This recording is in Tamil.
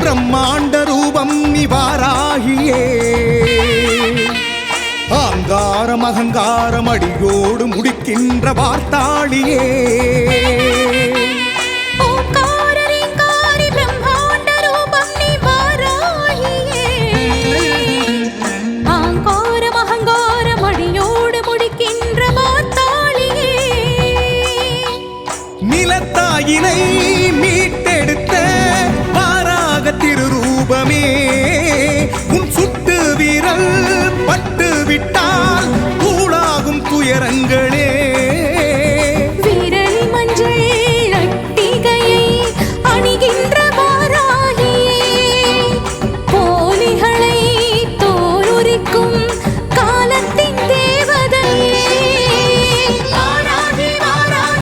பிரம்மாண்ட ரூபம் நிவாராகியே ஆங்காரம் அகங்காரம் அடியோடு முடிக்கின்ற வார்த்தாளியே. நிலத்தாயினை திருரூபமே